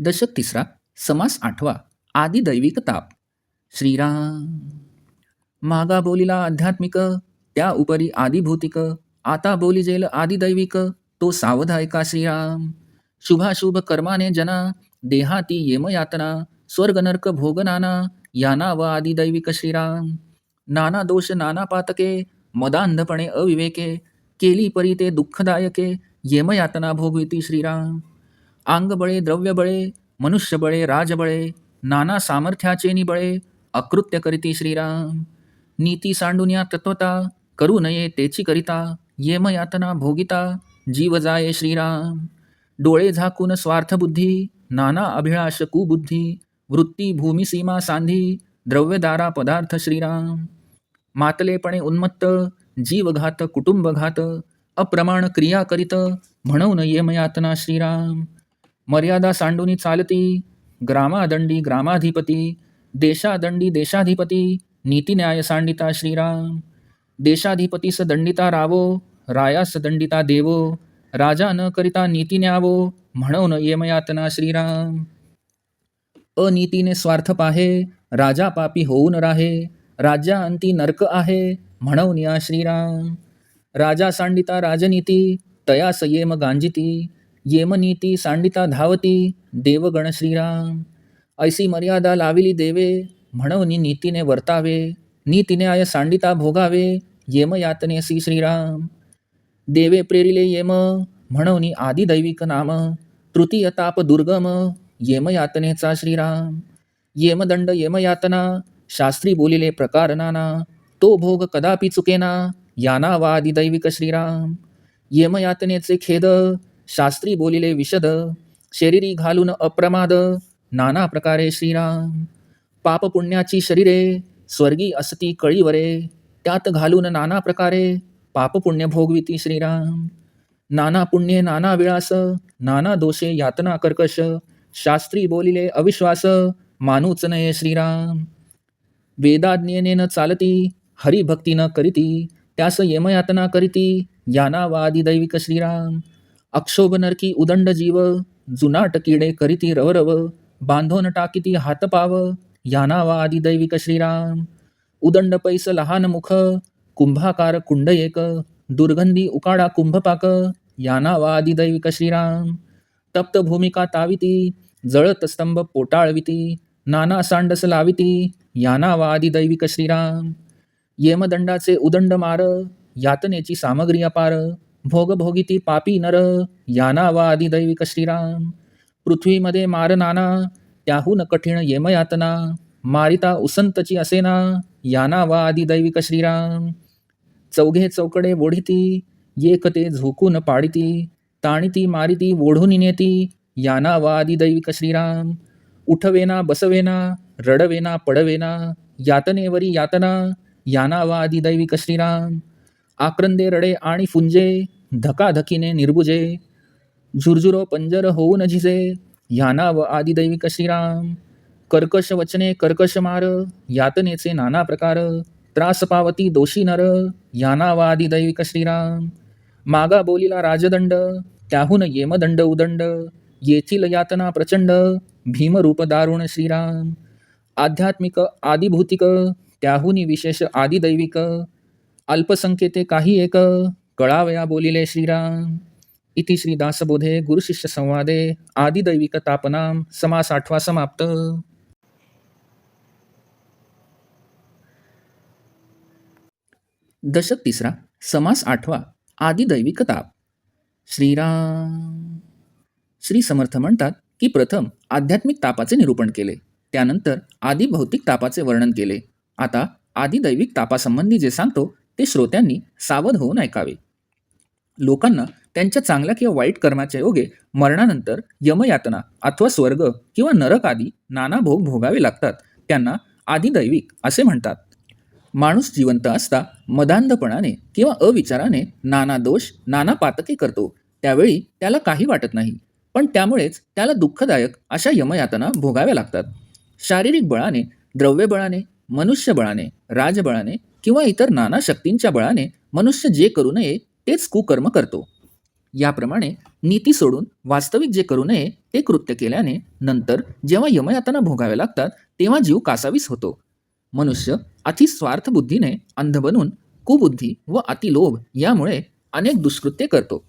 दशक तिसरा समास आठवा आदी दैविक ताप. श्रीराम. मागा बोलिला आध्यात्मिक त्या उपरी आदिभौतिक आता बोली जेल आदिदैविक तो सावध ऐका श्रीराम? शुभाशुभ कर्माने जना देहाती येमयातना स्वर्ग नरक भोग नाना याना व आदिदैविक श्रीराम. नाना दोष नाना पातके मदांधपणे अविवेके केली परी ते दुःखदायके येमयातना भोगविती श्रीराम. अंगबळे द्रव्यबळे मनुष्यबळे राजबळे नाना सामर्थ्याचे निबळे अकृत्य करीती श्रीराम. नीती सांडून तत्वता करू नये तेची करिता येमयातना भोगिता जीव जाये श्रीराम. डोळे झाकून स्वार्थबुद्धी नाना अभिलाष कुबुद्धी वृत्ती भूमिसीमा सांधी द्रव्यदारा पदार्थ श्रीराम. मातलेपणे उन्मत्त जीवघात कुटुंबघात अप्रमाण क्रिया करीत म्हणून येमयातना श्रीराम. मर्यादा सांडूनी चालती ग्रामादंडी ग्रामाधिपती देशादंडी देशाधिपती नीतिन्याय सांडिता श्रीराम देशाधिपती दंडिता रावो राया दंडिता देवो राजा न करिता नीती न्यावो म्हणून येमयातना श्रीराम. अनीतीने स्वार्थ पाहे राजा पापी होऊन राहे राज्या अंती नरक आहे म्हणून या श्रीराम. राजा सांडिता राजनीती तयास येम गांजिती येमनीती सांडिता धावती देवगण श्रीराम. ऐसी मर्यादा लाविली देवे म्हणवनी नीतीने वर्तावे नीतीने आय सांडिता भोगावे येम यातनेसी श्रीराम. देवे प्रेरिले येम म्हणवनी आदिदैविक नाम तृतीय ताप दुर्गम येमयातनेचा श्रीराम. येमदंड येमयातना शास्त्री बोलिले प्रकार नाना तो भोग कदापि चुकेना याना वा आदिदैविक श्रीराम. येमयातनेचे खेद शास्त्री बोलिले विशद शरीरी घालून अप्रमाद नाना प्रकारे श्रीराम. पाप पुण्याची शरीरे स्वर्गी असती कळीवरे त्यात घालून नाना प्रकारे पाप पुण्य भोगविती श्रीराम. नाना पुण्ये नाना विळास नाना दोषे यातना कर्कश शास्त्री बोलिले अविश्वास मानूच नये श्रीराम. वेदाज्ञेनेन चालती हरिभक्तीनं न करीती त्यास यमयातना करीती यानावादी दैविक श्रीराम. अक्षोभ नरकी उदंड जीव जुनाट किडे करीती रवरव बांधोन टाकीती हातपाव याना वा आदी दैविक श्रीराम। उदंड पैस लहान मुख कुंभाकार कुंड एक दुर्गंधी उकाडा कुंभपाक याना वा आदी दैविक श्रीराम। तप्त भूमिका ताविती जळत स्तंभ पोटाळविती नाना सांडस लाविती याना वा आदी दैविक श्रीराम। येमदंडाचे उदंड मार यातनेची सामग्री अपार भोगभोगिती पापी नर याना वा आदी दैविक श्रीराम. पृथ्वीमध्ये मार नाना त्याहून कठीण येमयातना. मारिता उसंतची असेना याना वा आदी दैविक श्रीराम. चौघे चौकडे ओढिती येकते झोकून पाडिती. ताणिती मारिती ओढून नेती याना वा आदी दैविक श्रीराम. उठवेना बसवेना रडवेना पडवेना यातनेवरी यातना याना वा आदी दैविक श्रीराम. आक्रंदे रडे आणि फुंजे धकाधकीने निर्बुजे झुरझुरो पंजर होऊन झिजे यानाव व श्रीराम कर्कश वचने कर्कश मार यातनेचे नाना प्रकार त्रास पावती दोषी नर याना व श्रीराम मागा बोलीला राजदंड त्याहून येमदंड उदंड येथील यातना प्रचंड भीमरूप दारुण श्रीराम आध्यात्मिक आदिभूतिक त्याहून विशेष आदिदैविक अल्पसंख्यते काही एक कळावया बोलिले श्रीराम। इति श्री दासबोधे गुरुशिष्य संवादे आदिदैविक तापनाम समास आठवा समाप्त। दशक तिसरा समास आठवा आदिदैविक ताप। श्रीराम। श्री समर्थ म्हणतात की प्रथम आध्यात्मिक तापाचे निरूपण केले त्यानंतर आदिभौतिक तापाचे वर्णन केले। आता आदिदैविक तापासंबंधी जे सांगतो ते श्रोत्यांनी सावध होऊन ऐकावे. लोकांना त्यांच्या चांगल्या किंवा वाईट कर्माच्या योगे मरणानंतर यमयातना अथवा स्वर्ग किंवा नरक आदी नाना भोग भोगावे लागतात. त्यांना आदिदैविक असे म्हणतात. माणूस जिवंत असता मदांधपणाने किंवा अविचाराने नाना दोष नाना पातके करतो. त्यावेळी त्याला काही वाटत नाही. पण त्यामुळेच त्याला दुःखदायक अशा यमयातना भोगाव्या लागतात. शारीरिक बळाने द्रव्यबळाने मनुष्यबळाने राजबळाने किंवा इतर नाना शक्तींच्या बळाने मनुष्य जे करू नये तेच कुकर्म करतो. याप्रमाणे नीती सोडून वास्तविक जे करू नये ते कृत्य केल्याने नंतर जेव्हा यमयातना भोगाव्या लागतात तेव्हा जीव कासावीस होतो. मनुष्य अति स्वार्थ बुद्धीने अंध बनून कुबुद्धी व अतिलोभ यामुळे अनेक दुष्कृत्ये करतो.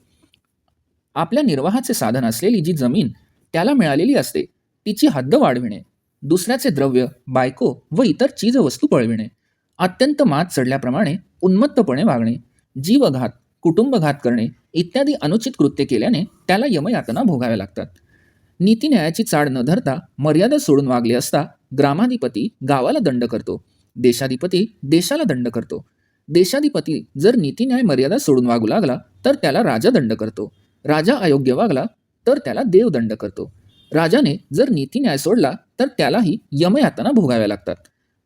आपल्या निर्वाहाचे साधन असलेली जी जमीन त्याला मिळालेली असते तिची हद्द वाढविणे दुसऱ्याचे द्रव्य बायको व इतर चीजवस्तू पळविणे. अत्यंत मात चढल्याप्रमाणे उन्मत्तपणे वागणे. जीवघात कुटुंबघात करणे इत्यादी अनुचित कृत्य केल्याने त्याला यमयातना भोगाव्या लागतात. नीतीन्यायाची चाड न धरता मर्यादा सोडून वागले असता ग्रामाधिपती गावाला दंड करतो. देशाधिपती देशाला दंड करतो. देशाधिपती जर नीतीन्याय मर्यादा सोडून वागू लागला तर त्याला राजा दंड करतो. राजा अयोग्य वागला तर त्याला देव दंड करतो. राजाने जर नीतीन्याय सोडला तर त्यालाही यमयातना भोगाव्या लागतात.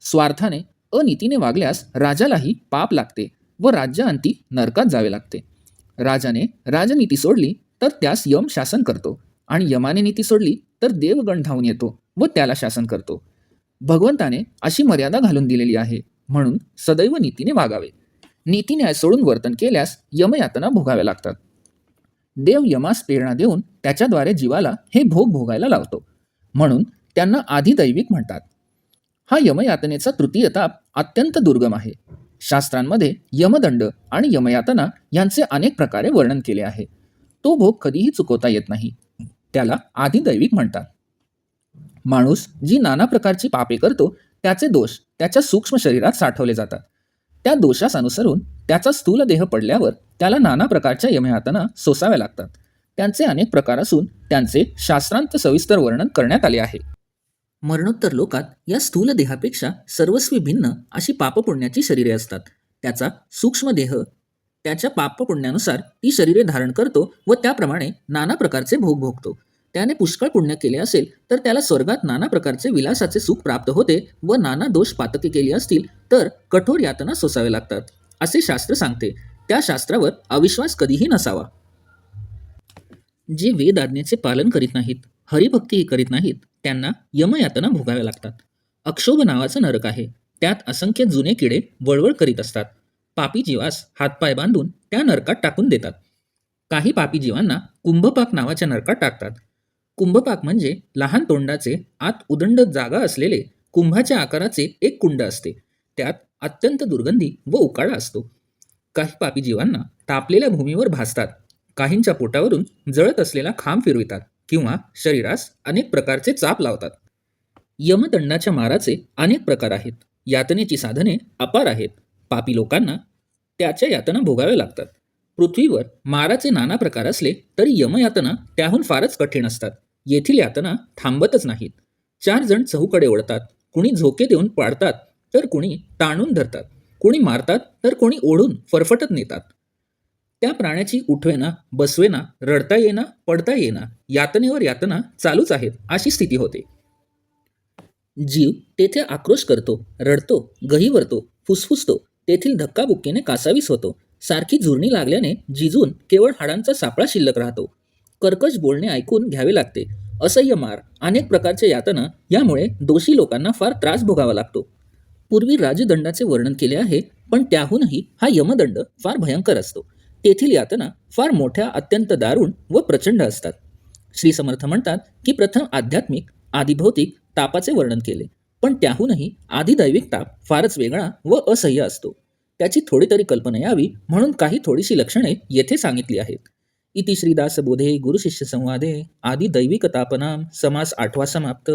स्वार्थाने अनीतीने वागल्यास राजालाही पाप लागते व राज्याअंती नरकात जावे लागते. राजाने राजनीती सोडली तर त्यास यम शासन करतो. आणि यमाने नीती सोडली तर देवगण धावून येतो व त्याला शासन करतो. भगवंताने अशी मर्यादा घालून दिलेली आहे म्हणून सदैव नीतीने वागावे. नीतीन्याय सोडून वर्तन केल्यास यमयातना भोगाव्या लागतात. देव यमास प्रेरणा देऊन त्याच्याद्वारे जीवाला हे भोग भोगायला लावतो. म्हणून त्यांना आधिदैविक म्हणतात. हा यमयातनेचा तृतीय ताप अत्यंत दुर्गम आहे. शास्त्रांमध्ये यमदंड आणि यमयातना यांचे अनेक प्रकारे वर्णन केले आहे. तो भोग कधीही चुकवता येत नाही. त्याला आधिदैविक म्हणतात. माणूस जी नाना प्रकारची पापे करतो त्याचे दोष त्याच्या सूक्ष्म शरीरात साठवले जातात. त्या दोषास अनुसरून त्याचा स्थूल देह पडल्यावर त्याला नाना प्रकारच्या यमयातना सोसाव्या लागतात. त्यांचे अनेक प्रकार असून त्यांचे शास्त्रांत सविस्तर वर्णन करण्यात आले आहे. मरणोत्तर लोकात या स्थूल देहापेक्षा सर्वस्वी भिन्न अशी पापपुण्याची शरीरे असतात. त्याचा सूक्ष्म देह त्याच्या पापपुण्यानुसार ती शरीरे धारण करतो व त्याप्रमाणे नाना प्रकारचे भोग भोगतो. त्याने पुष्कळ पुण्य केले असेल तर त्याला स्वर्गात नाना प्रकारचे विलासाचे सुख प्राप्त होते व नाना दोष पातके केली असतील तर कठोर यातना सोसावे लागतात असे शास्त्र सांगते. त्या शास्त्रावर अविश्वास कधीही नसावा. जे वेद आज्ञेचे पालन करीत नाहीत हरिभक्तीही करीत नाहीत त्यांना यमयातना भोगाव्या लागतात. अक्षोभ नावाचं नरक आहे. त्यात असंख्य जुने किडे वळवळ करीत असतात. पापी जीवास हातपाय बांधून त्या नरकात टाकून देतात. काही पापी जीवांना कुंभपाक नावाच्या नरकात टाकतात. कुंभपाक म्हणजे लहान तोंडाचे आत उदंड जागा असलेले कुंभाच्या आकाराचे एक कुंड असते. त्यात अत्यंत दुर्गंधी व उकाळा असतो. काही पापी जीवांना तापलेल्या भूमीवर भासतात. काहींच्या पोटावरून जळत असलेला खांब फिरवितात किंवा शरीरास अनेक प्रकारचे चाप लावतात. यमदंडाच्या माराचे अनेक प्रकार आहेत. यातनेची साधने अपार आहेत. पापी लोकांना त्याच्या यातना भोगाव्या लागतात. पृथ्वीवर माराचे नाना प्रकार असले तरी यमयातना त्याहून फारच कठीण असतात. येथील यातना थांबतच नाहीत. चार जण चहूकडे ओढतात. कुणी झोके देऊन पाडतात. तर कुणी ताणून धरतात. कुणी मारतात तर कोणी ओढून फरफटत नेतात. त्या प्राण्याची उठवेना बसवेना रडता येना पडता येना यातनेवर यातना चालूच आहेत अशी स्थिती होते. जीव तेथे आक्रोश करतो रडतो गहीवरतो फुसफुसतो तेथील धक्काबुक्कीने कासावीस होतो. सारखी झुरणी लागल्याने जिजून केवळ हाडांचा सापळा शिल्लक राहतो. कर्कश बोलणे ऐकून घ्यावे लागते. असह्य मार अनेक प्रकारच्या यातना यामुळे दोषी लोकांना फार त्रास भोगावा लागतो. पूर्वी राजदंडाचे वर्णन केले आहे पण त्याहूनही हा यमदंड फार भयंकर असतो. तेथील यातना फार मोठ्या अत्यंत दारुण व प्रचंड असतात. श्री समर्थ म्हणतात की प्रथम आध्यात्मिक आदिभौतिक तापाचे वर्णन केले पण त्याहूनही आदिदैविक ताप फारच वेगळा व असह्य असतो. त्याची थोडी तरी कल्पना यावी म्हणून काही थोडीशी लक्षणे येथे सांगितली आहेत. इति श्रीदास बोधे गुरुशिष्य संवादे आदिदैविक तापनाम समास आठवा समाप्त.